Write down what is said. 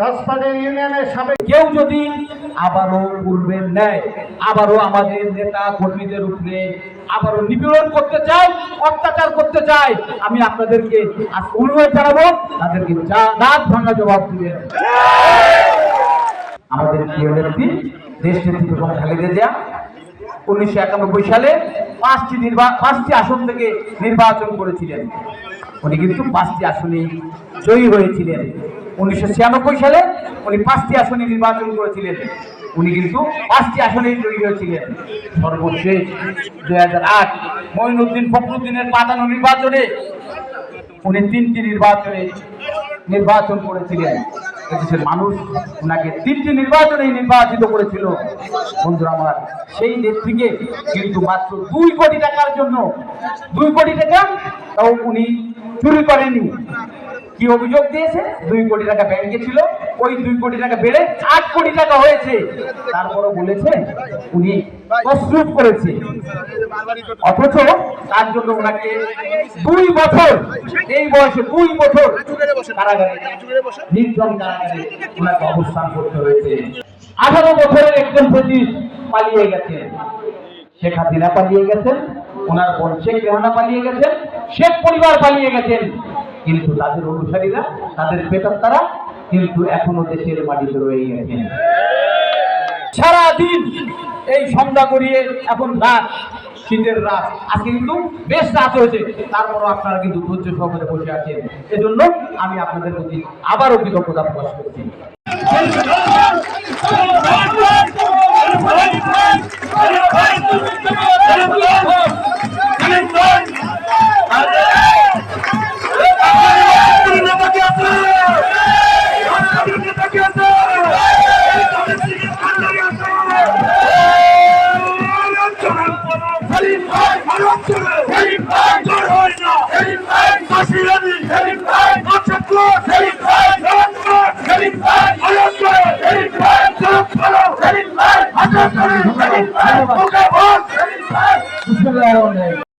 রাজপাড়া ইউনিয়নের সাবেক কেউ যদি আবারও পূর্বের ন্যায় আবারও আমাদের নেতা কর্মীদের উপরে আবারও নিপীড়ন করতে চায়, অত্যাচার করতে চায়, আমি আপনাদেরকে আজ অনুরোধ জানাব, তাদেরকে দাঁত ভাঙা জবাব দিবেন আমাদের প্রিয় নেত্রী, দেশ নেত্রী বেগম খালেদা জিয়া, উনিশশো একানব্বই সালে পাঁচটি নির্বা, পাঁচটি আসন থেকে নির্বাচন করেছিলেন। উনি কিন্তু পাঁচটি আসনে জয়ী হয়েছিলেন। উনিশশো ছিয়ানব্বই সালে উনি পাঁচটি আসনে নির্বাচন করেছিলেন। উনি কিন্তু পাঁচটি আসনে জয়ী হয়েছিলেন। সর্বশেষ দুই হাজার আট মঈনুদ্দিন ফখরুদ্দিনের পাতানো নির্বাচনে উনি তিনটি নির্বাচনে নির্বাচন করেছিলেন। এদেশের মানুষ ওনাকে তিনটি নির্বাচনে নির্বাচিত করেছিল। বন্ধুরা আমার, সেই নেত্রীকে কিন্তু মাত্র দুই কোটি টাকার জন্য, দুই কোটি টাকা তাও উনি চুরি করেনি কি অভিযোগ দিয়েছে? দুই কোটি টাকা ব্যাংকে ছিল। ওই দুই কোটি টাকা বেড়ে আট কোটি টাকা হয়েছে। তারপরও বলেছে, উনি প্রস্তুত করেছে। অথচ তার জন্য ওনাকে দুই বছর, এই বয়সে দুই বছর কারাগারে, নির্জন কারাগারে ওনাকে অবস্থান করতে হয়েছে। আঠারো বছরের একজন ব্রিটিশ পালিয়ে গেছেন শেখ হাসিনা পালিয়ে গেছেন, ওনার বোন শেখ রেহানা পালিয়ে গেছেন, শেখ পরিবার পালিয়ে গেছেন। কিন্তু তাদের অনুসারীরা, তাদের তারা কিন্তু এখনও দেশের মাটিতে রয়ে গেছেন। সারাদিন এই সন্ধ্যা করিয়ে এখন রাত, শীতের রাত। আজকে কিন্তু বেশ রাত হয়েছে। তারপরও আপনারা কিন্তু ধৈর্য সহকারে বসে আছেন। এজন্য আমি আপনাদের প্রতি আবারও কৃতজ্ঞতা প্রকাশ করছি। রহমানির রহিম।